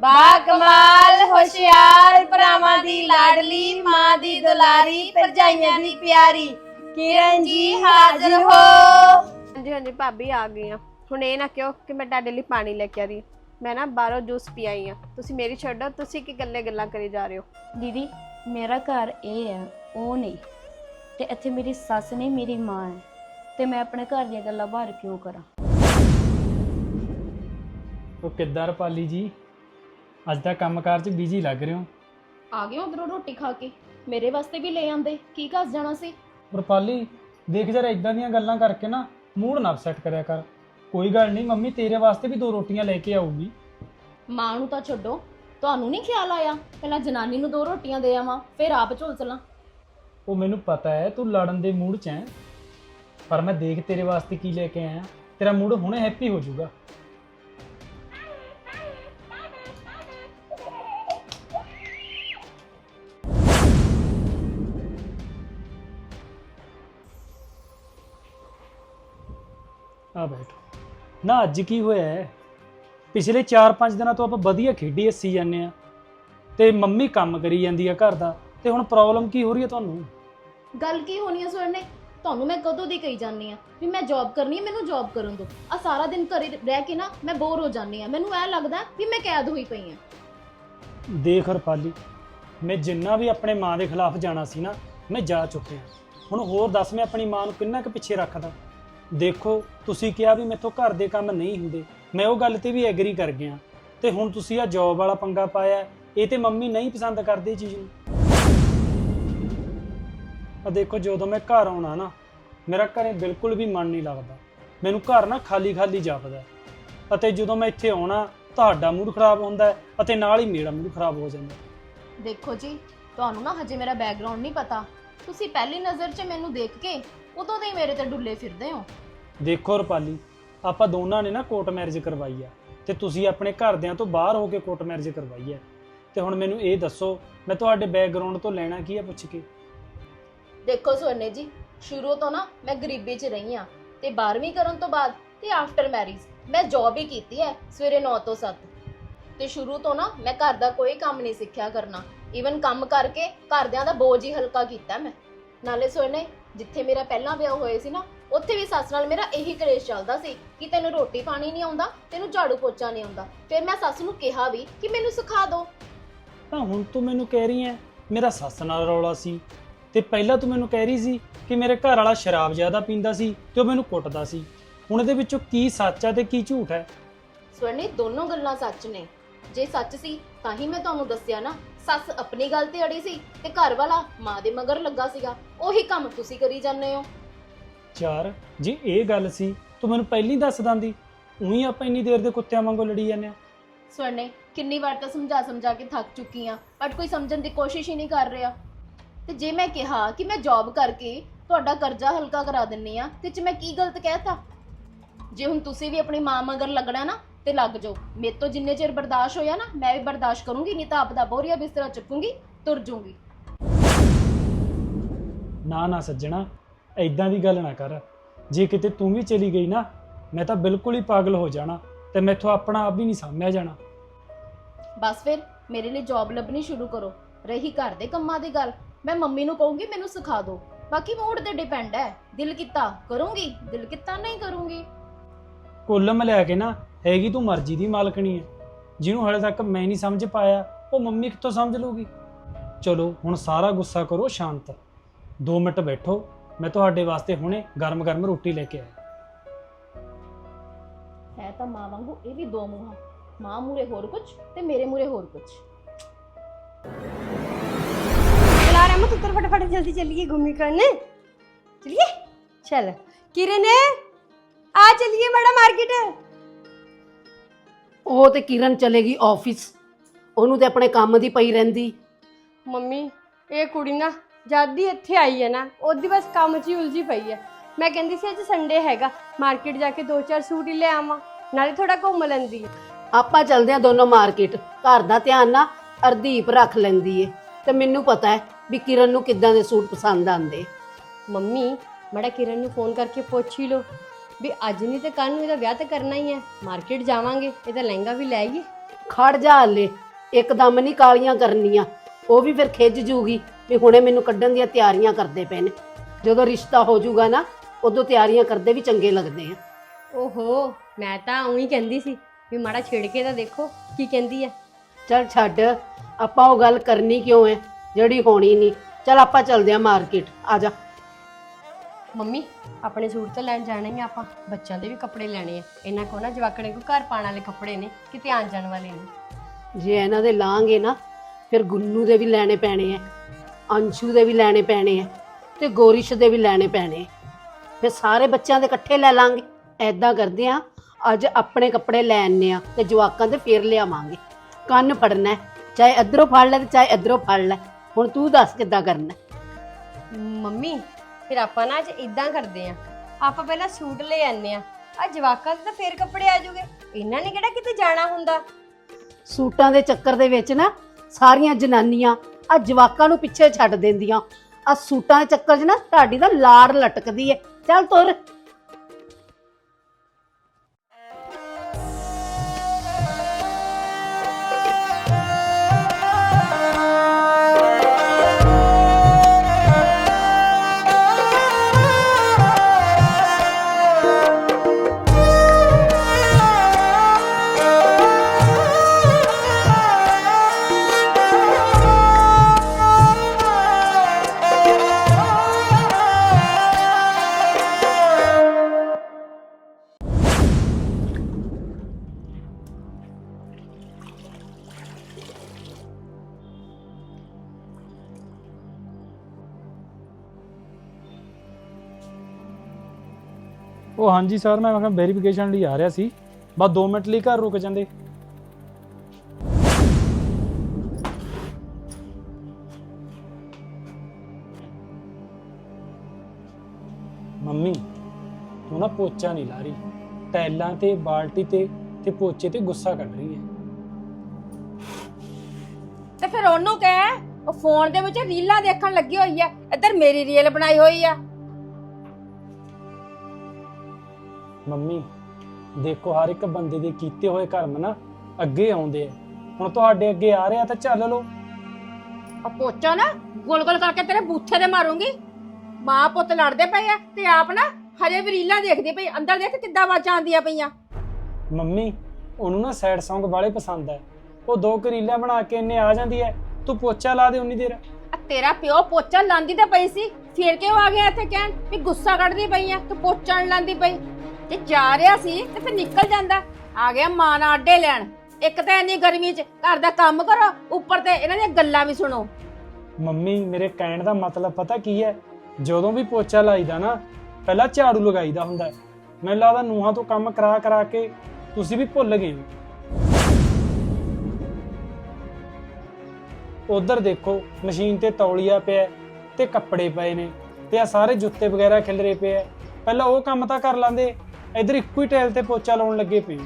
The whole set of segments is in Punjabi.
ਬਾ ਕਮਾਲ ਹੁਸ਼ਿਆਰ ਭਰਾਵਾਂ ਦੀ ਲਾਡਲੀ ਮਾਂ ਦੀ ਦੁਲਾਰੀ ਭਰਜਾਈਆਂ ਦੀ ਪਿਆਰੀ। ਕਿਰਨ ਜੀ ਹਾਜ਼ਰ ਹੋ। ਹਾਂਜੀ ਹਾਂਜੀ ਭਾਬੀ ਆ ਗਈ ਆ ਹੁਣ ਇਹ ਨਾ ਕਿਉਂ ਕਿ ਮੈਂ ਤੁਹਾਡੇ ਲਈ ਪਾਣੀ ਲੈ ਕੇ ਆ ਰਹੀ ਮੈਂ ਨਾ ਬਾਹਰੋਂ ਜੂਸ ਪੀ ਆਈ ਆ ਤੁਸੀਂ ਮੇਰੀ ਛੱਡੋ ਤੁਸੀਂ ਕੀ ਗੱਲੇ ਗੱਲਾਂ ਕਰੀ ਜਾ ਰਹੇ ਹੋ? ਦੀਦੀ ਮੇਰਾ ਘਰ ਇਹ ਹੈ ਉਹ ਨਹੀਂ। ਤੇ ਇੱਥੇ ਮੇਰੀ ਸੱਸ ਨਹੀਂ ਮੇਰੀ ਮਾਂ ਹੈ। ਤੇ ਮੈਂ ਆਪਣੇ ਘਰ ਦੀਆਂ ਗੱਲਾਂ ਬਾਹਰ ਕਿਉਂ ਕਰਾਂ? ਉਹ ਕਿੱਦਾਂ ਰਪਾਲੀ ਜੀ? ਅੱਜ ਦਾ ਕੰਮਕਾਰ 'ਚ ਬਿਜ਼ੀ ਲੱਗ ਰਹੇ ਹੋ। ਆ ਗਏ ਉਧਰੋਂ ਰੋਟੀ ਖਾ ਕੇ। ਮੇਰੇ ਵਾਸਤੇ ਵੀ ਲੈ ਆਂਦੇ। ਕੀ ਘਸ ਜਾਣਾ ਸੀ? ਰਪਾਲੀ ਦੇਖ ਜਰਾ ਇਦਾਂ ਦੀਆਂ ਗੱਲਾਂ ਕਰਕੇ ਨਾ ਮੂਡ ਨਾ ਅਪਸੈਟ ਕਰਿਆ ਕਰ। ਕੋਈ ਗੱਲ ਨਹੀਂ ਮੰਮੀ ਤੇਰੇ ਵਾਸਤੇ ਵੀ ਦੋ ਰੋਟੀਆਂ ਲੈ ਕੇ ਆਊਗੀ। ਮਾਂ ਨੂੰ ਤਾਂ ਛੱਡੋ। ਤੁਹਾਨੂੰ ਨਹੀਂ ਖਿਆਲ ਆਇਆ? ਪਹਿਲਾਂ ਜਨਾਨੀ ਨੂੰ ਦੋ ਰੋਟੀਆਂ ਦੇ ਆਵਾਂ ਫਿਰ ਆਪ ਝੋਲ ਚਲਾਂ ਉਹ ਮੈਨੂੰ ਪਤਾ ਹੈ ਤੂੰ ਲੜਨ ਦੇ ਮੂਡ 'ਚ ਹੈ। ਪਰ ਮੈਂ ਦੇਖ ਤੇਰੇ ਵਾਸਤੇ ਕੀ ਲੈ ਕੇ ਆਇਆ। ਤੇਰਾ ਮੂਡ ਹੁਣੇ ਹੈਪੀ ਹੋ ਜਾਊਗਾ। ਆ ਬੈਠੋ। ਨਾ ਅੱਜ ਕੀ ਹੋਇਆ ਹੈ? ਪਿਛਲੇ 4-5 ਦਿਨਾਂ ਤੋਂ ਆਪਾਂ ਵਧੀਆ ਖੇਡੀ ਹੱਸੀ ਜਾਂਦੇ ਆ ਤੇ ਮੰਮੀ ਕੰਮ ਕਰੀ ਜਾਂਦੀ ਆ ਘਰ ਦਾ। ਤੇ ਹੁਣ ਪ੍ਰੋਬਲਮ ਕੀ ਹੋ ਰਹੀ ਹੈ ਤੁਹਾਨੂੰ? ਗੱਲ ਕੀ ਹੋਣੀ ਆ ਸਰ ਨੇ ਤੁਹਾਨੂੰ ਮੈਂ ਕਦੋਂ ਦੀ ਕਹੀ ਜਾਂਦੀ ਆ ਵੀ ਮੈਂ ਜੌਬ ਕਰਨੀ ਹੈ ਮੈਨੂੰ ਜੌਬ ਕਰਨ ਦਿਓ। ਆ ਸਾਰਾ ਦਿਨ ਘਰੇ ਰਹਿ ਕੇ ਨਾ ਮੈਂ ਬੋਰ ਹੋ ਜਾਂਦੀ ਆ ਮੈਨੂੰ ਐ ਲੱਗਦਾ ਵੀ ਮੈਂ ਕੈਦ ਹੋਈ ਪਈ ਆ ਦੇਖ ਰਪਾਲੀ ਮੈਂ ਜਿੰਨਾ ਵੀ ਆਪਣੇ ਮਾਂ ਦੇ ਖਿਲਾਫ ਜਾਣਾ ਸੀ ਨਾ ਮੈਂ ਜਾ ਚੁੱਕਿਆ। ਹੁਣ ਹੋਰ ਦੱਸ ਮੈਂ ਆਪਣੀ ਮਾਂ ਨੂੰ ਕਿੰਨਾ ਕੁ ਪਿੱਛੇ ਰੱਖਦਾ? ਦੇਖੋ, ਤੁਸੀਂ ਕਿਹਾ ਵੀ ਮੈਥੋਂ ਘਰ ਦੇ ਕੰਮ ਨਹੀਂ ਹੁੰਦੇ। ਮੈਂ ਉਹ ਗੱਲ ਤੇ ਵੀ ਐਗਰੀ ਕਰ ਗਿਆ। ਤੇ ਹੁਣ ਤੁਸੀਂ ਆ ਜੌਬ ਵਾਲਾ ਪੰਗਾ ਪਾਇਆ ਇਹ ਤੇ ਮੰਮੀ ਨਹੀਂ ਪਸੰਦ ਕਰਦੇ ਇਹ ਚੀਜ਼ ਨੂੰ। ਆ ਦੇਖੋ, ਜਦੋਂ ਮੈਂ ਘਰ ਆਉਣਾ ਨਾ, ਮੇਰਾ ਘਰੇ ਬਿਲਕੁਲ ਵੀ ਮਨ ਨਹੀਂ ਲੱਗਦਾ। ਮੈਨੂੰ ਘਰ ਨਾ ਖਾਲੀ ਖਾਲੀ ਜਾਪਦਾ ਅਤੇ ਜਦੋਂ ਮੈਂ ਇੱਥੇ ਆਉਣਾ, ਤੁਹਾਡਾ ਮੂਡ ਖਰਾਬ ਹੁੰਦਾ ਹੈ ਅਤੇ ਨਾਲ ਹੀ ਮੇਰਾ ਮੂਡ ਖਰਾਬ ਹੋ ਜਾਂਦਾ ਹੈ। ਦੇਖੋ ਜੀ, ਤੁਹਾਨੂੰ ਨਾ ਹਜੇ ਮੇਰਾ ਬੈਕਗ੍ਰਾਉਂਡ ਨਹੀਂ ਪਤਾ। ਤੁਸੀਂ ਪਹਿਲੀ ਨਜ਼ਰ 'ਚ ਮੈਨੂੰ ਦੇਖ ਕੇ ਉਦੋਂ ਦੇ ਹੀ ਮੇਰੇ ਤੇ ਡੁੱਲੇ ਫਿਰਦੇ ਹੋ। ਦੇਖੋ ਰੁਪਾਲੀ ਆਪਾਂ ਦੋਨਾਂ ਨੇ ਨਾ ਕੋਰਟ ਮੈਰਿਜ ਕਰਵਾਈ ਆ ਤੇ ਤੁਸੀਂ ਆਪਣੇ ਘਰਦਿਆਂ ਤੋਂ ਬਾਹਰ ਹੋ ਕੇ ਕੋਰਟ ਮੈਰਿਜ ਕਰਵਾਈ ਹੈ ਤੇ ਹੁਣ ਮੈਨੂੰ ਇਹ ਦੱਸੋ ਮੈਂ ਤੁਹਾਡੇ ਬੈਕਗ੍ਰਾਉਂਡ ਤੋਂ ਲੈਣਾ ਕੀ ਹੈ ਪੁੱਛ ਕੇ? ਦੇਖੋ ਸੋਨੇ ਜੀ ਸ਼ੁਰੂ ਤੋਂ ਨਾ ਮੈਂ ਗਰੀਬੀ 'ਚ ਰਹੀ ਆ ਤੇ 12ਵੀਂ ਕਰਨ ਤੋਂ ਬਾਅਦ ਤੇ ਆਫਟਰ ਮੈਰਿਜ ਮੈਂ ਜੌਬ ਹੀ ਕੀਤੀ ਹੈ ਸਵੇਰੇ 9 ਤੋਂ 7 ਤੇ ਸ਼ੁਰੂ ਤੋਂ ਨਾ ਮੈਂ ਘਰ ਦਾ ਕੋਈ ਕੰਮ ਨਹੀਂ ਸਿੱਖਿਆ ਕਰਨਾ। ਈਵਨ ਕੰਮ ਕਰਕੇ ਘਰਦਿਆਂ ਦਾ ਬੋਝ ਹੀ ਹਲਕਾ ਕੀਤਾ ਮੈਂ। ਨਾਲੇ ਸੋਨੇ ਜਿੱਥੇ ਮੇਰਾ ਪਹਿਲਾਂ ਵਿਆਹ ਹੋਇਆ ਸੀ ਨਾ ਉੱਥੇ ਵੀ ਸੱਸ ਨਾਲ ਮੇਰਾ ਇਹੀ ਕਲੇਸ਼ ਚੱਲਦਾ ਸੀ ਕਿ ਤੈਨੂੰ ਰੋਟੀ ਪਾਣੀ ਨਹੀਂ ਆਉਂਦਾ ਤੈਨੂੰ ਝਾੜੂ ਪੋਚਾ ਨਹੀਂ ਆਉਂਦਾ। ਫਿਰ ਮੈਂ ਸੱਸ ਨੂੰ ਕਿਹਾ ਵੀ ਕਿ ਮੈਨੂੰ ਸਿਖਾ ਦਿਓ ਤਾਂ ਹੁਣ ਤੂੰ ਮੈਨੂੰ ਕਹਿ ਰਹੀ ਹੈ ਮੇਰਾ ਸੱਸ ਨਾਲ ਰੌਲਾ ਸੀ ਤੇ ਪਹਿਲਾਂ ਤੂੰ ਮੈਨੂੰ ਕਹਿ ਰਹੀ ਸੀ ਕਿ ਮੇਰੇ ਘਰ ਵਾਲਾ ਸ਼ਰਾਬ ਜ਼ਿਆਦਾ ਪੀਂਦਾ ਸੀ ਤੇ ਉਹ ਮੈਨੂੰ ਕੁੱਟਦਾ ਸੀ। ਹੁਣ ਇਹਦੇ ਵਿੱਚੋਂ ਕੀ ਸੱਚ ਹੈ ਤੇ ਕੀ ਝੂਠ ਹੈ ਸਵਰਨੀ ਦੋਨੋਂ ਗੱਲਾਂ ਸੱਚ ਨੇ। ਜੇ ਸੱਚ ਸੀ ਤਾਂ ਹੀ ਮੈਂ ਤੁਹਾਨੂੰ ਦੱਸਿਆ ਨਾ ਸੱਸ ਆਪਣੀ ਗੱਲ ਤੇ ਅੜੀ ਸੀ ਤੇ ਘਰ ਵਾਲਾ ਮਾਂ ਦੇ ਮਗਰ ਲੱਗਾ ਸੀਗਾ। ਉਹੀ ਕੰਮ ਤੁਸੀਂ ਕਰੀ ਜਾਂਦੇ ਹੋ। ਚਾਰ ਜੇ ਇਹ ਗੱਲ ਸੀ ਤੂੰ ਮੈਨੂੰ ਪਹਿਲਾਂ ਦੱਸ ਦਿੰਦੀ। ਉਹੀ ਆਪਾਂ ਇੰਨੀ ਦੇਰ ਦੇ ਕੁੱਤਿਆਂ ਵਾਂਗੂ ਲੜੀ ਜਾਂਦੇ ਆ ਸਵਰਨੇ ਕਿੰਨੀ ਵਾਰ ਤਾਂ ਸਮਝਾ ਸਮਝਾ ਕੇ ਥੱਕ ਚੁੱਕੀ ਆ ਬਟ ਕੋਈ ਸਮਝਣ ਦੀ ਕੋਸ਼ਿਸ਼ ਹੀ ਨਹੀਂ ਕਰ ਰਿਹਾ। ਤੇ ਜੇ ਮੈਂ ਕਿਹਾ ਕਿ ਮੈਂ ਜੌਬ ਕਰਕੇ ਤੁਹਾਡਾ ਕਰਜ਼ਾ ਹਲਕਾ ਕਰਾ ਦਿੰਨੀ ਆ ਤੇ ਚ ਮੈਂ ਕੀ ਗਲਤ ਕਹਿਤਾ? ਜੇ ਹੁਣ ਤੁਸੀਂ ਵੀ ਆਪਣੀ ਮਾਂ ਮਗਰ ਲੱਗਣਾ ਨਾ ਤੇ ਲੱਗ ਜਾਓ। ਮੇਰੇ ਤੋਂ ਜਿੰਨੇ ਚਿਰ ਬਰਦਾਸ਼ਤ ਹੋਇਆ ਨਾ ਮੈਂ ਵੀ ਬਰਦਾਸ਼ਤ ਕਰੂੰਗੀ ਨਹੀਂ ਤਾਂ ਆਪਦਾ ਬੋਰੀਆ ਬਿਸਤਰਾ ਚੁੱਕੂੰਗੀ ਤੁਰ ਜਾਊਂਗੀ। ਨਾ ਨਾ ਸੱਜਣਾ ਐਦਾਂ ਦੀ ਗੱਲ ਨਾ ਕਰ। ਜੇ ਕਿਤੇ ਤੂੰ ਵੀ ਚਲੀ ਗਈ ਨਾ ਮੈਂ ਤਾਂ ਬਿਲਕੁਲ ਹੀ ਪਾਗਲ ਹੋ ਜਾਣਾ ਤੇ ਮੈਥੋਂ ਆਪਣਾ ਆਪ ਵੀ ਨਹੀਂ ਸਾਂਭਿਆ ਜਾਣਾ। ਬਸ ਫਿਰ ਮੇਰੇ ਲਈ ਜੌਬ ਲੱਭਣੀ ਸ਼ੁਰੂ ਕਰੋ। ਰਹੀ ਘਰ ਦੇ ਕੰਮਾਂ ਦੀ ਗੱਲ ਮੈਂ ਮੰਮੀ ਨੂੰ ਕਹੂੰਗੀ ਮੈਨੂੰ ਸਿਖਾ ਦਿਓ। ਬਾਕੀ ਮੂਡ ਤੇ ਡਿਪੈਂਡ ਹੈ ਦਿਲ ਕੀਤਾ ਕਰੂੰਗੀ ਦਿਲ ਕੀਤਾ ਨਹੀਂ ਕਰੂੰਗੀ। ਕੁੱਲ ਮਿਲਾ ਕੇ ਨਾ ਹੈਗੀ ਤੂੰ ਮਰਜ਼ੀ ਦੀ ਮਾਲਕਣੀ ਹੈ। ਜਿਹਨੂੰ ਹਾਲੇ ਤੱਕ ਮੈਂ ਨਹੀਂ ਸਮਝ ਪਾਇਆ ਉਹ ਮੰਮੀ ਕਿੱਥੋਂ ਸਮਝ ਲੂਗੀ ਚਲੋ ਹੁਣ ਸਾਰਾ ਗੁੱਸਾ ਕਰੋ ਸ਼ਾਂਤ। 2 ਮਿੰਟ ਬੈਠੋ ਮੈਂ ਤੁਹਾਡੇ ਵਾਸਤੇ ਹੁਣੇ ਗਰਮ-ਗਰਮ ਰੋਟੀ ਲੈ ਕੇ ਆਇਆ। ਹੈ ਤਾਂ ਮਾਂ ਵਾਂਗੂ ਇਹ ਵੀ ਦੋ ਮੂੰਹਾਂ। ਮਾਂ ਮੂਰੇ ਹੋਰ ਕੁਝ ਤੇ ਮੇਰੇ ਮੂਰੇ ਹੋਰ ਕੁਝ ਚਲਾ ਰਹਿ ਮਤ ਉੱਤਰ ਫਟਾਫਟ ਜਲਦੀ ਚੱਲੀਏ ਘੁੰਮੀ ਕਰਨ ਚਲਿਏ? ਚਲ। ਕਿਰਨ ਆ ਚੱਲੀਏ ਬੜਾ ਮਾਰਕੀਟ ਉਹ ਤੇ ਕਿਰਨ ਚਲੇਗੀ ਆਫਿਸ ਉਹਨੂੰ ਤੇ ਆਪਣੇ ਕੰਮ ਦੀ ਪਈ ਰਹਿੰਦੀ। ਮੰਮੀ ਇਹ ਕੁੜੀ ਨਾ ਜਦ ਦੀ ਇੱਥੇ ਆਈ ਹੈ ਨਾ ਉਹਦੀ ਬਸ ਕੰਮ 'ਚ ਹੀ ਉਲਝੀ ਪਈ ਹੈ। ਮੈਂ ਕਹਿੰਦੀ ਸੀ ਅੱਜ ਸੰਡੇ ਹੈਗਾ ਮਾਰਕੀਟ ਜਾ ਕੇ ਦੋ ਚਾਰ ਸੂਟ ਹੀ ਲੈ ਆਵਾਂ ਨਾਲੇ ਥੋੜਾ ਘੁੰਮ ਲੈਂਦੀ ਆਪਾਂ ਚਲਦੇ ਆ ਦੋਨੋਂ ਮਾਰਕੀਟ ਘਰ ਦਾ ਧਿਆਨ ਨਾ ਅਰਦੀਪ ਰੱਖ ਲੈਂਦੀ ਏ। ਤੇ ਮੈਨੂੰ ਪਤਾ ਹੈ ਵੀ ਕਿਰਨ ਨੂੰ ਕਿੱਦਾਂ ਦੇ ਸੂਟ ਪਸੰਦ ਆਂਦੇ ਮੰਮੀ ਮੜਾ ਕਿਰਨ ਨੂੰ ਫੋਨ ਕਰਕੇ ਪੁੱਛ ਹੀ ਲੋ ਵੀ ਅੱਜ ਨਹੀਂ ਤੇ ਕੱਲ ਨੂੰ ਇਹਦਾ ਵਿਆਹ ਤਾਂ ਕਰਨਾ ਹੀ ਹੈ। ਮਾਰਕੀਟ ਜਾਵਾਂਗੇ ਇਹਦਾ ਲਹਿੰਗਾ ਵੀ ਲੈ ਆਈਏ। ਖੜ ਜਾ ਹਲੇ ਇੱਕਦਮ ਨਹੀਂ ਕਾਲੀਆਂ ਕਰਨੀਆਂ। ਉਹ ਵੀ ਫਿਰ ਖਿੱਚ ਜੂਗੀ ਵੀ ਹੁਣੇ ਮੈਨੂੰ ਕੱਢਣ ਦੀਆਂ ਤਿਆਰੀਆਂ ਕਰਦੇ ਪਏ ਨੇ। ਜਦੋਂ ਰਿਸ਼ਤਾ ਹੋ ਜਾਊਗਾ ਨਾ ਉਦੋਂ ਤਿਆਰੀਆਂ ਕਰਦੇ ਵੀ ਚੰਗੇ ਲੱਗਦੇ ਆ। ਓਹੋ ਮੈਂ ਤਾਂ ਉਹੀ ਕਹਿੰਦੀ ਸੀ ਵੀ ਮਾੜਾ ਛੇੜ ਕੇ ਤਾਂ ਦੇਖੋ ਕੀ ਕਹਿੰਦੀ ਹੈ। ਚਲ ਛੱਡ ਆਪਾਂ ਉਹ ਗੱਲ ਕਰਨੀ ਕਿਉਂ ਹੈ? ਜਿਹੜੀ ਹੋਣੀ ਨਹੀਂ। ਚਲ ਆਪਾਂ ਚੱਲਦੇ ਆ ਮਾਰਕੀਟ। ਆ ਜਾ। ਮੰਮੀ ਆਪਣੇ ਸੂਟ ਤਾਂ ਲੈਣ ਜਾਣਾ ਹੀ ਆ ਆਪਾਂ ਬੱਚਿਆਂ ਦੇ ਵੀ ਕੱਪੜੇ ਲੈਣੇ ਆ। ਇਹਨਾਂ ਕੋ ਨਾ ਜਵਾਕੜੇ ਕੋ ਘਰ ਪਾਣ ਵਾਲੇ ਕੱਪੜੇ ਨੇ ਕਿਤੇ ਆਣ ਜਾਣ ਵਾਲੇ ਨੇ। ਜੇ ਇਹਨਾਂ ਦੇ ਲਾਂਗੇ ਨਾ ਫਿਰ ਗੁੰਨੂ ਦੇ ਵੀ ਲੈਣੇ ਪੈਣੇ ਐ ਅੰਸ਼ੂ ਦੇ ਵੀ ਲੈਣੇ ਪੈਣੇ ਐ ਤੇ ਗੋਰਿਸ਼ ਦੇ ਵੀ ਲੈਣੇ ਪੈਣੇ ਐ। ਫਿਰ ਸਾਰੇ ਬੱਚਿਆਂ ਦੇ ਇਕੱਠੇ ਲੈ ਲਾਂਗੇ। ਐਦਾਂ ਕਰਦੇ ਆ ਅੱਜ ਆਪਣੇ ਕੱਪੜੇ ਲੈ ਆਨੇ ਆ ਤੇ ਜਵਾਕਾਂ ਦੇ ਫੇਰ ਲਿਆਵਾਂਗੇ। ਕੰਨ ਫੜਨਾ ਚਾਹੇ ਇਧਰੋਂ ਫੜ ਲੈ ਤੇ ਚਾਹੇ ਇਧਰੋਂ ਫੜ ਲੈ। ਹੁਣ ਤੂੰ ਦੱਸ ਕਿੱਦਾਂ ਕਰਨਾ। ਮੰਮੀ ਫਿਰ ਆਪਾਂ ਨਾ ਅੱਜ ਇਦਾਂ ਕਰਦੇ ਆ। ਆਪਾਂ ਪਹਿਲਾਂ ਸੂਟ ਲੈ ਆਨੇ ਆ। ਆ ਜਵਾਕਾਂ ਦੇ ਤਾਂ ਫੇਰ ਕੱਪੜੇ ਆ ਜੂਗੇ। ਇਹਨਾਂ ਨੇ ਕਿਹੜਾ ਕਿਤੇ ਜਾਣਾ ਹੁੰਦਾ? ਸੂਟਾਂ ਦੇ ਚੱਕਰ ਦੇ ਵਿੱਚ ਨਾ ਸਾਰੀਆਂ ਜਨਾਨੀਆਂ ਆ ਜਵਾਕਾਂ ਨੂੰ ਪਿੱਛੇ ਛੱਡ ਦਿੰਦੀਆਂ। ਆ ਸੂਟਾਂ ਦੇ ਚੱਕਰ 'ਚ ਨਾ ਤੁਹਾਡੀ ਤਾਂ ਲਾੜ ਲਟਕਦੀ ਹੈ ਚੱਲ ਤੁਰ। ਹਾਂਜੀ ਸਰ, ਮੈਂ ਮੈਂ ਕਿਹਾ ਵੈਰੀਫਿਕੇਸ਼ਨ ਲਈ ਆ ਰਿਹਾ ਸੀ। ਬਸ 2 ਮਿੰਟ ਲਈ ਘਰ ਰੁਕ ਜਾਂਦੇ। ਮੰਮੀ, ਤੂੰ ਨਾ ਪੋਚਾ ਨਹੀਂ ਲਾ ਰਹੀ। ਟੈਲਾਂ ਤੇ, ਬਾਲਟੀ ਤੇ ਤੇ ਪੋਚੇ ਤੇ ਗੁੱਸਾ ਕੱਢ ਰਹੀ ਹੈ। ਤੇ ਫਿਰ ਉਹਨੂੰ ਕਹਿ, ਉਹ ਫੋਨ ਦੇ ਵਿੱਚ ਰੀਲਾਂ ਦੇਖਣ ਲੱਗੀ ਹੋਈ ਆ ਇੱਧਰ ਮੇਰੀ ਰੀਲ ਬਣਾਈ ਹੋਈ ਆ। ਮੰਮੀ ਦੇਖੋ ਹਰ ਇੱਕ ਬੰਦੇ ਦੇ ਕੀਤੇ ਹੋਏ ਕਰਮ ਨਾ ਅੱਗੇ ਆਉਂਦੇ ਆ। ਹੁਣ ਤੁਹਾਡੇ ਅੱਗੇ ਆ ਰਿਹਾ ਤਾਂ ਚੱਲ ਲਓ। ਆ ਪੋਚਾ ਨਾ ਗੋਲ ਗੋਲ ਕਰਕੇ ਤੇਰੇ ਬੂਥੇ ਤੇ ਮਾਰੂੰਗੀ। ਮਾਂ ਪੁੱਤ ਲੜਦੇ ਪਏ ਆ ਤੇ ਆਪ ਨਾ ਹਜੇ ਵੀ ਰੀਲਾਂ ਦੇਖਦੀ ਪਈ ਅੰਦਰ ਦੇਖ ਕਿੱਦਾਂ ਆਵਾਜ਼ਾਂ ਆਉਂਦੀਆਂ ਪਈਆਂ। ਮੰਮੀ ਉਹਨੂੰ ਨਾ ਸੈਡ Song ਵਾਲੇ ਪਸੰਦ ਹੈ ਉਹ ਦੋ ਕਰੀਲਾ ਬਣਾ ਕੇ ਇੰਨੇ ਆ ਜਾਂਦੀ ਹੈ ਤੂੰ ਪੋਚਾ ਲਾ ਦੇ ਉਨੀ ਦੇਰ। ਆ ਤੇਰਾ ਪਿਓ ਪੋਚਾ ਲਾਂਦੀ ਤੇ ਪਈ ਸੀ ਫੇਰ ਕਿਉਂ ਆ ਗਿਆ ਇੱਥੇ ਕਹਿਣ ਵੀ ਗੁੱਸਾ ਕੱਢਦੀ ਪਈ ਆ ਤੂੰ ਪੋਚਾ ਨੀ ਲਾਂਦੀ ਪਈ। ਜੇ ਜਾ ਰਿਹਾ ਸੀ ਤੇ ਫਿਰ ਨਿਕਲ ਜਾਂਦਾ। ਆ ਗਿਆ ਮਾਂ ਨਾਲ ਅੱਡੇ ਲੈਣ। ਇੱਕ ਤਾਂ ਇੰਨੀ ਗਰਮੀ 'ਚ ਘਰ ਦਾ ਕੰਮ ਕਰੋ, ਉੱਪਰ ਤੇ ਇਹਨਾਂ ਦੀਆਂ ਗੱਲਾਂ ਵੀ ਸੁਣੋ। ਮੰਮੀ, ਮੇਰੇ ਕਹਿਣ ਦਾ ਮਤਲਬ ਪਤਾ ਕੀ ਹੈ? ਜਦੋਂ ਵੀ ਪੋਚਾ ਲਾਈਦਾ ਨਾ, ਪਹਿਲਾਂ ਝਾੜੂ ਲਗਾਈਦਾ ਹੁੰਦਾ ਹੈ। ਮੈਨੂੰ ਲੱਗਦਾ ਨੂਹਾਂ ਤੋਂ ਕੰਮ ਕਰਾ ਕਰਾ ਕੇ ਤੁਸੀਂ ਵੀ ਭੁੱਲ ਗਏ ਹੋ। ਉਧਰ ਦੇਖੋ, ਮਸ਼ੀਨ ਤੇ ਤੌਲੀਆ ਪਿਆ ਹੈ ਤੇ ਕੱਪੜੇ ਪਏ ਨੇ ਤੇ ਆ ਸਾਰੇ ਜੁੱਤੇ ਵਗੈਰਾ ਖਿਲਰੇ ਪਏ ਆ ਪਹਿਲਾਂ ਉਹ ਕੰਮ ਤਾਂ ਕਰ ਲਾਂਦੇ ਇਧਰ ਇੱਕੋ ਹੀ ਟੈਲ ਤੇ ਪੋਚਾ ਲਾਉਣ ਲੱਗੇ ਪਏ। ਹੋ।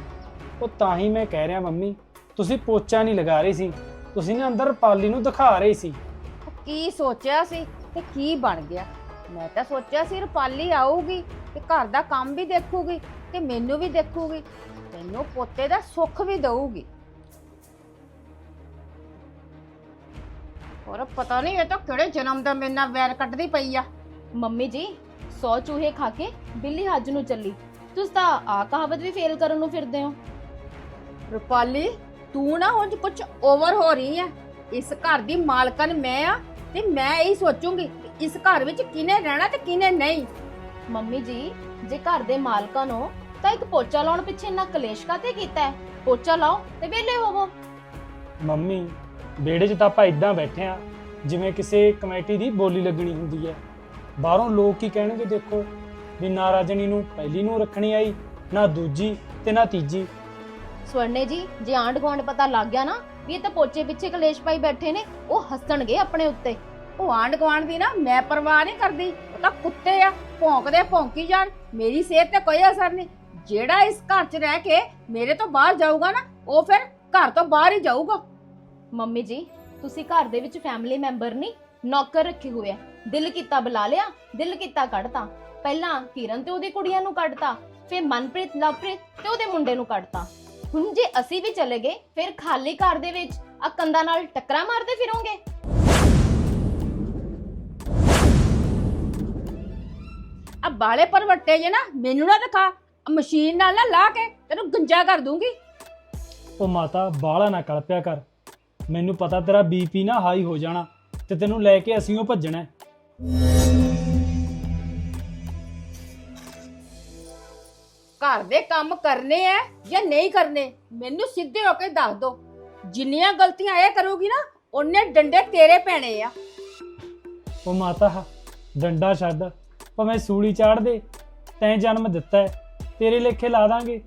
ਉਹ ਤਾਂ ਹੀ ਮੈਂ ਕਹਿ ਰਿਹਾ ਮੰਮੀ ਤੁਸੀਂ ਪੋਚਾ ਨਹੀਂ ਲਗਾ ਰਹੇ ਸੀ। ਤੁਸੀਂ ਨਾ ਅੰਦਰ ਪਾਲੀ ਨੂੰ ਦਿਖਾ ਰਹੇ ਸੀ। ਕੀ ਸੋਚਿਆ ਸੀ ਤੇ ਕੀ ਬਣ ਗਿਆ? ਮੈਂ ਤਾਂ ਸੋਚਿਆ ਸੀ ਰੁਪਾਲੀ ਆਊਗੀ ਤੇ ਘਰ ਦਾ ਕੰਮ ਵੀ ਦੇਖੂਗੀ ਤੇ ਮੈਨੂੰ ਵੀ ਦੇਖੂਗੀ। ਤੈਨੂੰ ਪੋਤੇ ਦਾ ਸੁੱਖ ਵੀ ਦਊਗੀ। ਹੋਰ ਪਤਾ ਨਹੀਂ ਇਹ ਤਾਂ ਕਿਹੜੇ ਜਨਮ ਦਾ ਮੇਰੇ ਨਾਲ ਵੈਰ ਕੱਢਦੀ ਪਈ ਆ। ਮੰਮੀ ਜੀ 100 ਚੂਹੇ ਖਾ ਕੇ ਬਿੱਲੀ ਹੱਜ ਨੂੰ ਚੱਲੀ। ਤੁਸੀਂ ਤਾਂ ਆ ਕਹਾਵਤ ਵੀ ਫੇਲ ਕਰਨ ਨੂੰ ਫਿਰਦੇ ਹੋ। ਰੁਪਾਲੀ ਤੂੰ ਨਾ ਹੁਣ ਕੁਝ ਓਵਰ ਹੋ ਰਹੀ ਆ ਇਸ ਘਰ ਦੀ ਮਾਲਕਨ ਮੈਂ ਆ ਤੇ ਮੈਂ ਇਹੀ ਸੋਚੂੰਗੀ ਕਿ ਇਸ ਘਰ ਵਿੱਚ ਕਿਨੇ ਰਹਿਣਾ ਤੇ ਕਿਨੇ ਨਹੀਂ। ਮੰਮੀ ਜੀ ਜੇ ਘਰ ਦੇ ਮਾਲਕਾਂ ਨੂੰ ਤਾਂ ਇੱਕ ਪੋਚਾ ਲਾਉਣ ਪਿੱਛੇ ਇੰਨਾ ਕਲੇਸ਼ ਕਾਤੇ ਕੀਤਾ ਹੈ? ਪੋਚਾ ਲਾਓ ਤੇ ਵਿਹਲੇ ਹੋਵੋ। ਮੰਮੀ ਵਿਹੜੇ 'ਚ ਤਾਂ ਆਪਾਂ ਇਦਾਂ ਬੈਠੇ ਆ ਜਿਵੇਂ ਕਿਸੇ ਕਮੇਟੀ ਦੀ ਬੋਲੀ ਲੱਗਣੀ ਹੁੰਦੀ ਹੈ। ਬਾਹਰੋਂ ਲੋਕ ਕੀ ਕਹਿਣਗੇ ਦੇਖੋ। ਵੀ ਨਾ ਰਾਜਣੀ ਨੂੰ ਪਹਿਲੀ ਨੂੰ ਰੱਖਣੀ ਆਈ, ਨਾ ਦੂਜੀ ਤੇ ਨਾ ਤੀਜੀ। ਸਵਰਨੇ ਜੀ, ਜੇ ਆਂਢ ਗੁਆਂਢ ਪਤਾ ਲੱਗ ਗਿਆ ਨਾ ਵੀ ਇਹ ਤਾਂ ਪੋਚੇ ਪਿੱਛੇ ਕਲੇਸ਼ ਪਾਈ ਬੈਠੇ ਨੇ, ਉਹ ਹੱਸਣਗੇ ਆਪਣੇ ਉੱਤੇ। ਉਹ ਆਂਢ ਗੁਆਂਢ ਦੀ ਨਾ ਮੈਂ ਪਰਵਾਹ ਨਹੀਂ ਕਰਦੀ, ਉਹ ਤਾਂ ਕੁੱਤੇ ਆ, ਭੌਂਕਦੇ ਭੌਂਕੀ ਜਾਣ, ਮੇਰੀ ਸਿਹਤ ਤੇ ਕੋਈ ਅਸਰ ਨਹੀਂ। ਜਿਹੜਾ ਇਸ ਘਰ 'ਚ ਰਹਿ ਕੇ ਮੇਰੇ ਤੋਂ ਬਾਹਰ ਜਾਊਗਾ ਨਾ, ਉਹ ਫਿਰ ਘਰ ਤੋਂ ਬਾਹਰ ਹੀ ਜਾਊਗਾ। ਮੰਮੀ ਜੀ, ਤੁਸੀਂ ਘਰ ਦੇ ਵਿੱਚ ਫੈਮਿਲੀ ਮੈਂਬਰ ਨਹੀਂ, ਨੌਕਰ ਰੱਖੇ ਹੋਏ ਆ। ਦਿਲ ਕੀਤਾ ਬੁਲਾ ਲਿਆ, ਦਿਲ ਕੀਤਾ ਕੱਢਤਾ। ਪਹਿਲਾਂ ਕਿਰਨ ਤੇ ਉਹਦੀ ਕੁੜੀਆਂ ਨੂੰ ਕੱਢਤਾ ਫਿਰ ਮਨਪ੍ਰੀਤ ਲਵਪ੍ਰੀਤ ਤੇ ਉਹਦੇ ਮੁੰਡੇ ਨੂੰ ਕੱਢਤਾ। ਹੁਣ ਜੇ ਅਸੀਂ ਵੀ ਚਲੇ ਗਏ ਫਿਰ ਖਾਲੀ ਘਰ ਦੇ ਵਿੱਚ ਆ ਕੰਧਾਂ ਨਾਲ ਟੱਕਰਾਂ ਮਾਰਦੇ ਫਿਰੋਂਗੇ? ਆ ਬਾਲੇ ਪਰਵੱਟੇ ਜੇ ਨਾ ਮੈਨੂੰ ਨਾ ਦਿਖਾ। ਆਹ ਮਸ਼ੀਨ ਨਾਲ ਨਾ ਲਾ ਕੇ ਤੈਨੂੰ ਗੰਜਾ ਕਰ ਦੂੰਗੀ। ਉਹ ਮਾਤਾ ਬਾਹਲਾ ਨਾ ਕਲਪਿਆ ਕਰ। ਮੈਨੂੰ ਪਤਾ ਤੇਰਾ ਬੀਪੀ ਨਾ ਹਾਈ ਹੋ ਜਾਣਾ ਤੇ ਤੈਨੂੰ ਲੈ ਕੇ ਅਸੀਂ ਉਹ ਭੱਜਣਾ ਹੈ। ਘਰ ਦੇ ਕੰਮ ਕਰਨੇ ਐ ਜਾਂ ਨਹੀਂ ਕਰਨੇ, ਮੈਨੂੰ ਸਿੱਧੇ ਹੋ ਕੇ ਦੱਸ ਦੋ। ਜਿੰਨੀਆਂ ਗਲਤੀਆਂ ਇਹ ਕਰੂਗੀ ਨਾ, ਉਹਨੇ ਡੰਡੇ ਤੇਰੇ ਪੈਣੇ ਆ। ਉਹ ਮਾਤਾ, ਡੰਡਾ ਛੱਡ, ਭਾਵੇਂ ਸੂਲੀ ਚਾੜ ਦੇ, ਤੈਂ ਜਨਮ ਦਿੱਤਾ ਹੈ ਤੇਰੇ ਲੇਖੇ ਲਾ ਦਾਂਗੇ।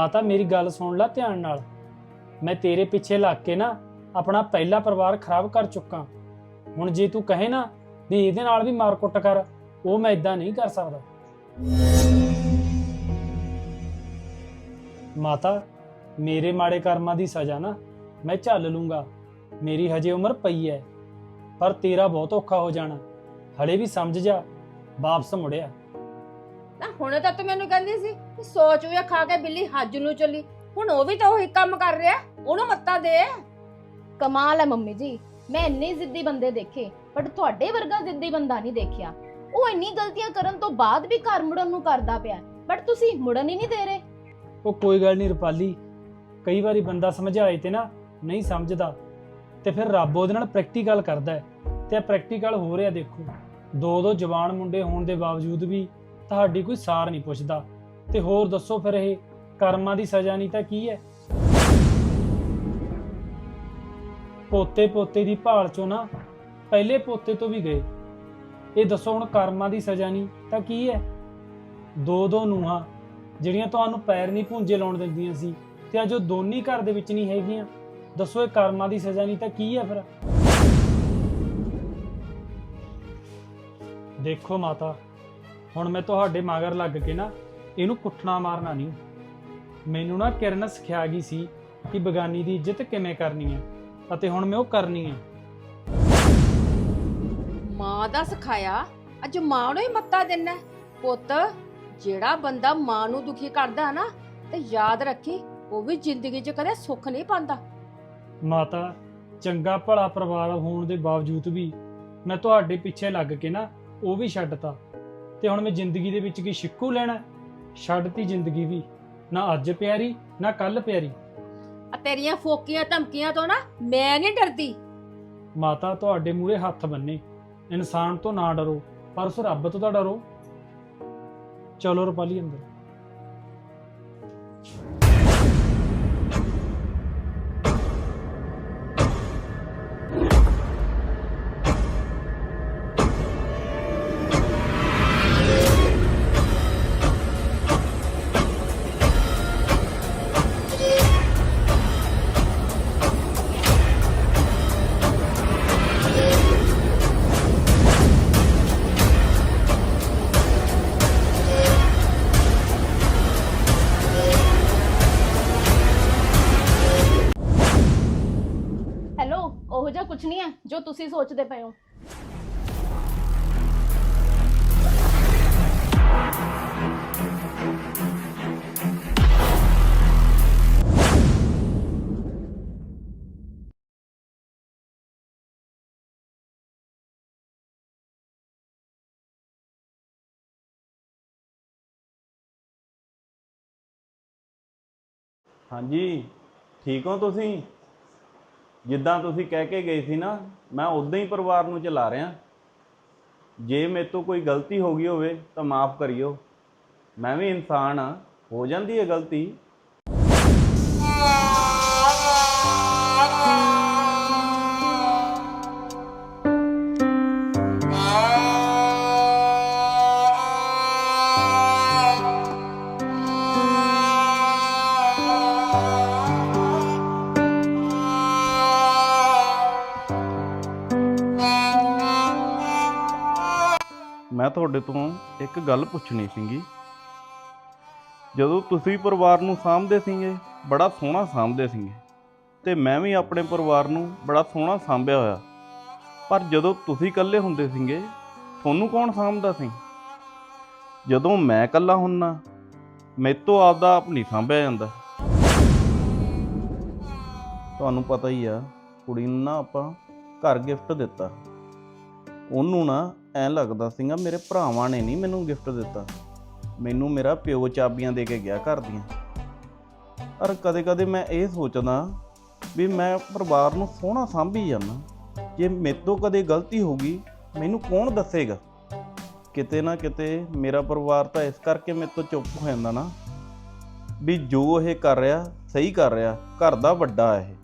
ਮਾਤਾ, ਮੇਰੀ ਗੱਲ ਸੁਣ ਲੈ ਧਿਆਨ ਨਾਲ। ਮੈਂ ਤੇਰੇ ਪਿੱਛੇ ਲੱਗ ਕੇ ਨਾ ਆਪਣਾ ਪਹਿਲਾ ਪਰਿਵਾਰ ਖਰਾਬ ਕਰ ਚੁੱਕਾ। ਹੁਣ ਜੇ ਤੂੰ ਕਹੇ ਨਾ, ਵੀ ਇਹਦੇ ਨਾਲ ਵੀ ਮਾਰ ਕੁੱਟ ਕਰ, ਉਹ ਮੈਂ ਇਦਾਂ ਨਹੀਂ ਕਰ ਸਕਦਾ। ਮਾਤਾ, ਮੇਰੇ ਮਾੜੇ ਕਰਮਾਂ ਦੀ ਸਜ਼ਾ ਨਾ ਮੈਂ ਝੱਲ ਲੂੰਗਾ। ਮੇਰੀ ਹਜੇ ਉਮਰ ਪਈ ਹੈ ਪਰ ਤੇਰਾ ਬਹੁਤ ਔਖਾ ਹੋ ਜਾਣਾ। ਹਲੇ ਵੀ ਸਮਝ ਜਾ, ਵਾਪਸ ਮੁੜਿਆ। ਨਾ, ਹੁਣ ਤਾਂ ਤੂੰ ਮੈਨੂੰ ਕਹਿੰਦੀ ਸੀ ਕਿ ਸੋਚ ਵੀ ਖਾ ਕੇ ਬਿੱਲੀ ਹੱਜ ਨੂੰ ਚੱਲੀ। ਹੁਣ ਉਹ ਵੀ ਤਾਂ ਉਹੀ ਕੰਮ ਕਰ ਰਿਹਾ ਉਹਨੂੰ ਮੱਤਾ ਦੇ। ਕਮਾਲ ਹੈ ਮੰਮੀ ਜੀ ਮੈਂ ਇੰਨੇ ਜ਼ਿੱਦੀ ਬੰਦੇ ਦੇਖੇ ਬਟ ਤੁਹਾਡੇ ਵਰਗਾ ਜ਼ਿੱਦੀ ਬੰਦਾ ਨਹੀਂ ਦੇਖਿਆ। ਉਹ ਇੰਨੀ ਗਲਤੀਆਂ ਕਰਨ ਤੋਂ ਬਾਅਦ ਵੀ ਘਰ ਮੁੜਨ ਨੂੰ ਕਰਦਾ ਪਿਆ ਬਟ ਤੁਸੀਂ ਮੁੜਨ ਹੀ ਨਹੀਂ ਦੇ ਰਹੇ। ਉਹ ਕੋਈ ਗੱਲ ਨਹੀਂ ਰੁਪਾਲੀ ਕਈ ਵਾਰੀ ਬੰਦਾ ਸਮਝਾਏ ਤੇ ਨਾ ਨਹੀਂ ਸਮਝਦਾ ਤੇ ਫਿਰ ਰੱਬ ਉਹਦੇ ਨਾਲ ਪ੍ਰੈਕਟੀਕਲ ਕਰਦਾ ਹੈ ਤੇ ਪ੍ਰੈਕਟੀਕਲ ਹੋ ਰਿਹਾ ਦੇਖੋ। ਦੋ ਦੋ ਜਵਾਨ ਮੁੰਡੇ ਹੋਣ ਦੇ ਬਾਵਜੂਦ ਵੀ ਤੁਹਾਡੀ ਕੋਈ ਸਾਰ ਨਹੀਂ ਪੁੱਛਦਾ। ਤੇ ਹੋਰ ਦੱਸੋ ਫਿਰ ਇਹ ਕਰਮਾਂ ਦੀ ਸਜ਼ਾ ਨਹੀਂ ਤਾਂ ਕੀ ਹੈ? ਪੋਤੇ ਪੋਤੇ ਦੀ ਭਾਲ ਚੋਂ ਨਾ ਪਹਿਲੇ ਪੋਤੇ ਤੋਂ ਵੀ ਗਏ। ਇਹ ਦੱਸੋ ਹੁਣ ਕਰਮਾਂ ਦੀ ਸਜ਼ਾ ਨਹੀਂ ਤਾਂ ਕੀ ਹੈ? ਦੋ ਦੋ ਨੂੰਹਾਂ, ਜਿਹੜੀਆਂ ਤੁਹਾਨੂੰ ਪੈਰ ਨਹੀਂ ਭੁੰਜੇ ਲਾਉਣ ਦਿੰਦੀਆਂ ਸੀ ਤੇ ਅੱਜ ਉਹ ਦੋਨੀ ਘਰ ਦੇ ਵਿੱਚ ਨਹੀਂ ਹੈਗੀਆਂ। ਦੱਸੋ ਇਹ ਕਰਮਾਂ ਦੀ ਸਜ਼ਾ ਨਹੀਂ ਤਾਂ ਕੀ ਹੈ ਫਿਰ? ਦੇਖੋ ਮਾਤਾ, ਹੁਣ ਮੈਂ ਤੁਹਾਡੇ ਮਗਰ ਲੱਗ ਕੇ ਨਾ ਇਹਨੂੰ ਕੁੱਟਣਾ ਮਾਰਨਾ ਨਹੀਂ। ਮੈਨੂੰ ਨਾ ਕਿਰਨ ਸਿਖਿਆ ਗਈ ਸੀ ਕਿ ਬਗਾਨੀ ਦੀ ਇੱਜ਼ਤ ਕਿਵੇਂ ਕਰਨੀ ਹੈ ਅਤੇ ਹੁਣ ਮੈਂ ਉਹ ਕਰਨੀ ਹੈ। ਮਾਂ ਦਾ ਸਿਖਾਇਆ ਅੱਜ ਮਾਂ ਨੂੰ ਹੀ ਮੱਤਾ ਦੇਣਾ ਪੁੱਤ ਜਿਹੜਾ ਬੰਦਾ ਮਾਂ ਨੂੰ ਦੁਖੀ ਕਰਦਾ ਨਾ ਤੇ ਯਾਦ ਰੱਖੀ ਉਹ ਵੀ ਜ਼ਿੰਦਗੀ 'ਚ ਕਦੇ ਸੁੱਖ ਨਹੀਂ ਪਾਉਂਦਾ। ਮਾਤਾ ਚੰਗਾ ਭਲਾ ਪਰਿਵਾਰ ਹੋਣ ਦੇ ਬਾਵਜੂਦ ਵੀ ਮੈਂ ਤੁਹਾਡੇ ਪਿੱਛੇ ਲੱਗ ਕੇ ਨਾ ਉਹ ਵੀ ਛੱਡਤਾ। ਤੇ ਹੁਣ ਮੈਂ ਜ਼ਿੰਦਗੀ ਦੇ ਵਿੱਚ ਕੀ ਸ਼ਿੱਕੂ ਲੈਣਾ ਹੈ? ਛੱਡਤੀ ਜ਼ਿੰਦਗੀ ਵੀ ਨਾ ਅੱਜ ਪਿਆਰੀ ਨਾ ਕੱਲ ਪਿਆਰੀ। ਆ ਤੇਰੀਆਂ ਫੋਕੀਆਂ ਧਮਕੀਆਂ ਤੋਂ ਨਾ ਮੈਂ ਨਹੀਂ ਡਰਦੀ। ਮਾਤਾ ਤੁਹਾਡੇ ਮੂਹਰੇ ਹੱਥ ਬੰਨੇ ਇਨਸਾਨ ਤੋਂ ਨਾ ਡਰੋ ਪਰ ਉਸ ਰੱਬ ਤੋਂ ਤਾਂ ਡਰੋ। ਚਲੋ ਰੁਪਾਲੀ ਅੰਦਰ। ਤੁਸੀਂ ਸੋਚਦੇ ਪਏ ਹੋ ਹਾਂਜੀ ਠੀਕ ਹੋ ਤੁਸੀਂ ਜਿੱਦਾਂ ਤੁਸੀਂ ਕਹਿ ਕੇ ਗਏ ਸੀ ਨਾ, ਮੈਂ ਉਦਾਂ ਹੀ ਪਰਿਵਾਰ ਨੂੰ ਚਲਾ ਰਿਹਾ। ਜੇ ਮੇਰੇ ਤੋਂ ਕੋਈ ਗਲਤੀ ਹੋ ਗਈ ਹੋਵੇ ਤਾਂ ਮਾਫ ਕਰਿਓ। ਮੈਂ ਵੀ ਇਨਸਾਨ ਆ ਹੋ ਜਾਂਦੀ ਹੈ ਗਲਤੀ। ਤੁਹਾਡੇ ਤੋਂ ਇੱਕ ਗੱਲ ਪੁੱਛਣੀ ਸੀਗੀ। ਜਦੋਂ ਤੁਸੀਂ ਪਰਿਵਾਰ ਨੂੰ ਸਾਂਭਦੇ ਸੀਗੇ, ਬੜਾ ਸੋਹਣਾ ਸਾਂਭਦੇ ਸੀਗੇ, ਤੇ ਮੈਂ ਵੀ ਆਪਣੇ ਪਰਿਵਾਰ ਨੂੰ ਬੜਾ ਸੋਹਣਾ ਸਾਂਭਿਆ ਹੋਇਆ। ਪਰ ਜਦੋਂ ਤੁਸੀਂ ਇਕੱਲੇ ਹੁੰਦੇ ਸੀਗੇ, ਤੁਹਾਨੂੰ ਕੌਣ ਸਾਂਭਦਾ ਸੀ? ਜਦੋਂ ਮੈਂ ਇਕੱਲਾ ਹੁੰਨਾ, ਮੇਰੇ ਤੋਂ ਆਪਦਾ ਆਪ ਨਹੀਂ ਸਾਂਭਿਆ ਜਾਂਦਾ। ਤੁਹਾਨੂੰ ਪਤਾ ਹੀ ਆ, ਕੁੜੀ ਨੂੰ ਨਾ ਆਪਾਂ ਘਰ ਗਿਫਟ ਦਿੱਤਾ। ਉਹਨੂੰ ਨਾ ਐਂ ਲੱਗਦਾ ਸੀਗਾ ਮੇਰੇ ਭਰਾਵਾਂ ਨੇ ਨਹੀਂ ਮੈਨੂੰ ਗਿਫਟ ਦਿੱਤਾ। ਮੈਨੂੰ ਮੇਰਾ ਪਿਓ ਚਾਬੀਆਂ ਦੇ ਕੇ ਗਿਆ ਘਰ ਦੀਆਂ। ਪਰ ਕਦੇ-ਕਦੇ ਮੈਂ ਇਹ ਸੋਚਦਾ ਵੀ ਮੈਂ ਪਰਿਵਾਰ ਨੂੰ ਸੋਹਣਾ ਸਾਂਭੀ ਜਾਂਦਾ ਜੇ ਮੇਰੇ ਤੋਂ ਕਦੇ ਗਲਤੀ ਹੋ ਗਈ, ਮੈਨੂੰ ਕੌਣ ਦੱਸੇਗਾ? ਕਿਤੇ ਨਾ ਕਿਤੇ ਮੇਰਾ ਪਰਿਵਾਰ ਤਾਂ ਇਸ ਕਰਕੇ ਮੇਰੇ ਤੋਂ ਚੁੱਪ ਹੋ ਜਾਂਦਾ ਨਾ ਵੀ ਜੋ ਇਹ ਕਰ ਰਿਹਾ, ਸਹੀ ਕਰ ਰਿਹਾ, ਘਰ ਦਾ ਵੱਡਾ ਇਹ।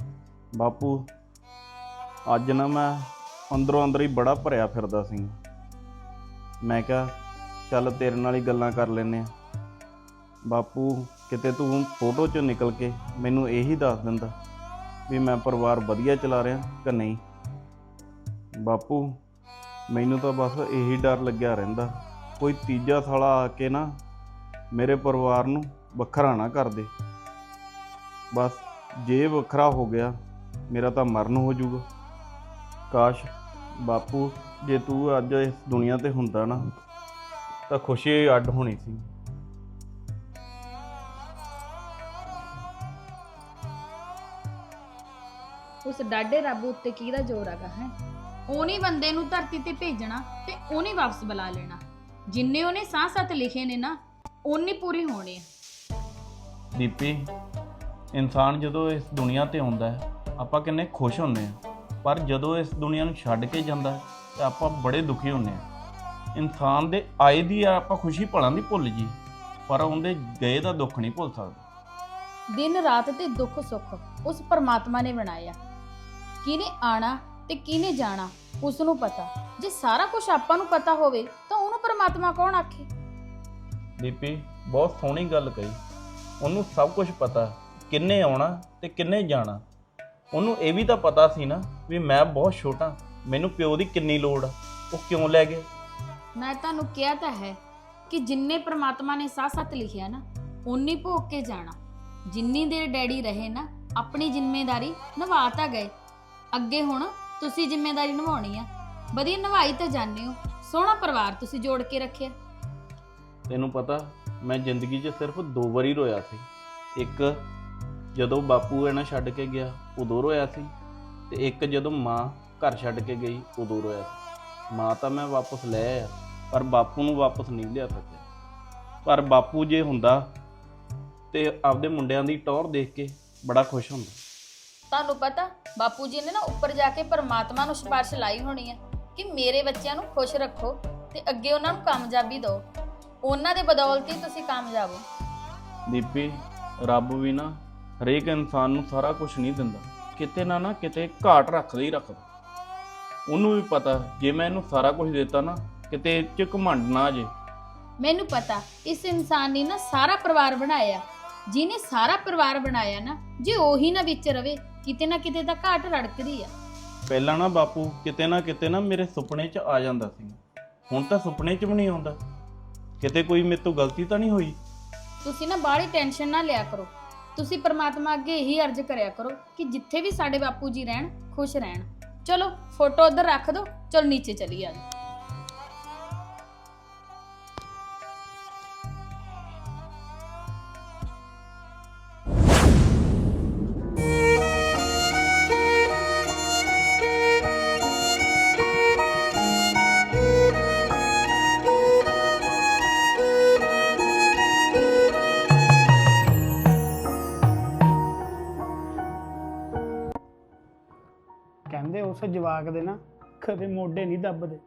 ਬਾਪੂ, ਅੱਜ ਨਾ ਮੈਂ ਅੰਦਰੋਂ ਅੰਦਰ ਹੀ ਬੜਾ ਭਰਿਆ ਫਿਰਦਾ ਸੀ। ਮੈਂ ਕਿਹਾ, ਚੱਲ ਤੇਰੇ ਨਾਲ ਹੀ ਗੱਲਾਂ ਕਰ ਲੈਨੇ ਆ ਬਾਪੂ, ਕਿਤੇ ਤੂੰ ਫੋਟੋ ਚੋਂ ਨਿਕਲ ਕੇ ਮੈਨੂੰ ਇਹੀ ਦੱਸ ਦਿੰਦਾ ਵੀ ਮੈਂ ਪਰਿਵਾਰ ਵਧੀਆ ਚਲਾ ਰਿਹਾ ਕਿ ਨਹੀਂ? ਬਾਪੂ, ਮੈਨੂੰ ਤਾਂ ਬਸ ਇਹੀ ਡਰ ਲੱਗਿਆ ਰਹਿੰਦਾ। ਕੋਈ ਤੀਜਾ ਸਾਲਾ ਆ ਕੇ ਨਾ ਮੇਰੇ ਪਰਿਵਾਰ ਨੂੰ ਵੱਖਰਾ ਨਾ ਕਰ ਦੇ। ਬਸ ਜੇ ਵੱਖਰਾ ਹੋ ਗਿਆ, ਮੇਰਾ ਤਾਂ ਮਰਨ ਹੋ ਜਾਊਗਾ ਕਾਸ਼ ਬਾਪੂ ਜੇ ਤੂੰ ਅੱਜ ਇਸ ਦੁਨੀਆ ਤੇ ਹੁੰਦਾ ਨਾ ਤਾਂ ਖੁਸ਼ੀ ਅੱਡ ਹੋਣੀ ਸੀ। ਉਸ ਡਾਡੇ ਰੱਬ ਉੱਤੇ ਕਿਹਦਾ ਜ਼ੋਰ ਹੈਗਾ ਹੈ? ਉਹਨੇ ਬੰਦੇ ਨੂੰ ਧਰਤੀ ਤੇ ਭੇਜਣਾ ਤੇ ਉਹਨੇ ਵਾਪਸ ਬੁਲਾ ਲੈਣਾ। ਜਿੰਨੇ ਉਹਨੇ ਸਾਹ ਸੱਤ ਲਿਖੇ ਨੇ ਨਾ ਉਹਨੇ ਪੂਰੇ ਹੋਣੇ ਆ। ਦੀਪੀ ਇਨਸਾਨ ਜਦੋਂ ਇਸ ਦੁਨੀਆ ਤੇ ਆਉਂਦਾ ਹੈ ਆਪਾਂ ਕਿੰਨੇ ਖੁਸ਼ ਹੁੰਦੇ ਆ ਪਰ ਜਦੋਂ ਇਸ ਦੁਨੀਆ ਨੂੰ ਛੱਡ ਕੇ ਜਾਂਦਾ ਹੈ ਤੇ ਆਪਾਂ ਬੜੇ ਦੁਖੀ ਹੁੰਦੇ ਆ ਇਨਸਾਨ ਦੇ ਆਏ ਦੀ ਆਪਾਂ ਖੁਸ਼ੀ ਭਲਾਂ ਦੀ ਭੁੱਲ ਜੀ ਪਰ ਉਹਦੇ ਗਏ ਦਾ ਦੁੱਖ ਨਹੀਂ ਭੁੱਲ ਸਕਦੇ। ਦਿਨ ਰਾਤ ਤੇ ਦੁੱਖ ਸੁੱਖ ਉਸ ਪਰਮਾਤਮਾ ਨੇ ਬਣਾਇਆ। ਕਿਹਨੇ ਆਣਾ ਤੇ ਕਿਹਨੇ ਜਾਣਾ ਉਸ ਨੂੰ ਪਤਾ। ਜੇ ਸਾਰਾ ਕੁਝ ਆਪਾਂ ਨੂੰ ਪਤਾ ਹੋਵੇ ਤਾਂ ਉਹਨੂੰ ਪਰਮਾਤਮਾ ਕੌਣ ਆਖੇ? ਦੀਪੀ ਬਹੁਤ ਸੋਹਣੀ ਗੱਲ ਕਹੀ। ਉਹਨੂੰ ਸਭ ਕੁਝ ਪਤਾ ਕਿੰਨੇ ਆਉਣਾ ਤੇ ਕਿੰਨੇ ਜਾਣਾ। ਉਹਨੂੰ ਇਹ ਵੀ ਤਾਂ ਪਤਾ ਸੀ ਨਾ ਵੀ ਮੈਂ ਬਹੁਤ ਛੋਟਾ। ਮੈਨੂੰ ਪਿਓ ਦੀ ਕਿੰਨੀ ਲੋੜ ਆ? ਉਹ ਕਿਉਂ ਲੈ ਗਏ ਮੈਂ ਤੁਹਾਨੂੰ ਕਿਹਾ ਤਾਂ ਹੈ ਕਿ ਜਿੰਨੇ ਪ੍ਰਮਾਤਮਾ ਨੇ ਸਾਹ ਸੱਤ ਲਿਖਿਆ ਨਾ ਉਨੀ ਭੋਗ ਕੇ ਜਾਣਾ। ਜਿੰਨੀ ਦੇਰ ਡੈਡੀ ਰਹੇ ਨਾ ਆਪਣੀ ਜ਼ਿੰਮੇਵਾਰੀ ਨਿਭਾ ਤਾਂ ਗਏ। ਅੱਗੇ ਹੁਣ ਤੁਸੀਂ ਜ਼ਿੰਮੇਵਾਰੀ ਨਿਭਾਉਣੀ ਆ। ਵਧੀਆ ਨਿਭਾਈ ਤਾਂ ਜਾਂਦੇ ਹੋ। ਸੋਹਣਾ ਪਰਿਵਾਰ ਤੁਸੀਂ ਜੋੜ ਕੇ ਰੱਖਿਆ। ਤੈਨੂੰ ਪਤਾ ਮੈਂ ਜ਼ਿੰਦਗੀ 'ਚ ਸਿਰਫ ਦੋ ਵਾਰੀ ਰੋਇਆ ਸੀ। ਇੱਕ ਜਦੋਂ ਬਾਪੂ ਇਹਨਾਂ ਛੱਡ ਕੇ ਗਿਆ ਉਦੋਂ ਰੋਇਆ ਸੀ। ਤੇ ਇੱਕ ਜਦੋਂ ਮਾਂ ਘਰ ਛੱਡ ਕੇ ਗਈ ਉਦੋਂ ਰੋਇਆ ਸੀ। ਮਾਂ ਤਾਂ ਮੈਂ ਵਾਪਸ ਲੈ ਆਇਆ ਪਰ ਬਾਪੂ ਨੂੰ ਵਾਪਸ ਨਹੀਂ ਲਿਆ ਸਕਿਆ। ਪਰ ਬਾਪੂ ਜੇ ਹੁੰਦਾ ਤੇ ਆਪਦੇ ਮੁੰਡਿਆਂ ਦੀ ਟੌਰ ਦੇਖ ਕੇ ਬੜਾ ਖੁਸ਼ ਹੁੰਦਾ। ਤੁਹਾਨੂੰ ਪਤਾ ਬਾਪੂ ਜੀ ਨੇ ਨਾ ਉੱਪਰ ਜਾ ਕੇ ਪਰਮਾਤਮਾ ਨੂੰ ਸਿਫਾਰਿਸ਼ ਲਾਈ ਹੋਣੀ ਹੈ ਕਿ ਮੇਰੇ ਬੱਚਿਆਂ ਨੂੰ ਖੁਸ਼ ਰੱਖੋ ਤੇ ਅੱਗੇ ਉਹਨਾਂ ਨੂੰ ਕਾਮਯਾਬੀ ਦਿਓ। ਉਹਨਾਂ ਦੇ ਬਦੌਲਤ ਹੀ ਤੁਸੀਂ ਕਾਮਯਾਬ ਹੋ। ਦੀਪੀ ਰੱਬ ਵੀ ਨਾ ਹਰੇਕ ਇਨਸਾਨ ਨੂੰ ਸਾਰਾ ਕੁਝ ਨਹੀਂ ਦਿੰਦਾ। ਕਿਤੇ ਨਾ ਨਾ ਕਿਤੇ ਘਾਟ ਰੱਖਦਾ ਹੀ ਰੱਖਦਾ। ਉਹਨੂੰ ਵੀ ਪਤਾ ਜੇ ਮੈਂ ਇਹਨੂੰ ਸਾਰਾ ਕੁਝ ਦਿੱਤਾ ਨਾ ਕਿਤੇ ਇਹ 'ਚ ਘਮੰਡ ਨਾ ਆ ਜੇ। ਮੈਨੂੰ ਪਤਾ ਇਸ ਇਨਸਾਨ ਨੇ ਨਾ ਸਾਰਾ ਪਰਿਵਾਰ ਬਣਾਇਆ। ਜਿਹਨੇ ਸਾਰਾ ਪਰਿਵਾਰ ਬਣਾਇਆ ਨਾ ਜੇ ਉਹੀ ਨਾ ਵਿੱਚ ਰਵੇ ਕਿਤੇ ਨਾ ਕਿਤੇ ਤਾਂ ਘਾਟ ਰੜਕਦੀ ਆ। ਪਹਿਲਾਂ ਨਾ ਬਾਪੂ ਕਿਤੇ ਨਾ ਕਿਤੇ ਨਾ ਮੇਰੇ ਸੁਪਨੇ 'ਚ ਆ ਜਾਂਦਾ ਸੀ। ਹੁਣ ਤਾਂ ਸੁਪਨੇ 'ਚ ਵੀ ਨਹੀਂ ਆਉਂਦਾ। ਕਿਤੇ ਕੋਈ ਮੇਰੇ ਤੋਂ ਗਲਤੀ ਤਾਂ ਨਹੀਂ ਹੋਈ? ਤੁਸੀਂ ਨਾ ਬਾਹਲੀ ਟੈਨਸ਼ਨ ਨਾ ਲਿਆ ਕਰੋ। ਤੁਸੀਂ ਪਰਮਾਤਮਾ ਅੱਗੇ ਇਹੀ ਅਰਜ਼ ਕਰਿਆ ਕਰੋ ਕਿ ਜਿੱਥੇ ਵੀ ਸਾਡੇ ਬਾਪੂ ਜੀ ਰਹਿਣ ਖੁਸ਼ ਰਹਿਣ। ਚਲੋ ਫੋਟੋ ਉਧਰ ਰੱਖ ਦਿਓ ਚਲ ਨੀਚੇ ਚਲੀ ਆ ਕਹਿੰਦੇ ਜਵਾਕ ਦੇ ਨਾ ਕਦੇ ਮੋਢੇ ਨਹੀਂ ਦੱਬਦੇ।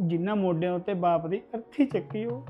ਜਿੰਨਾ ਮੋਢਿਆਂ ਉੱਤੇ ਬਾਪ ਦੀ ਅਰਥੀ ਚੱਕੀ ਉਹ।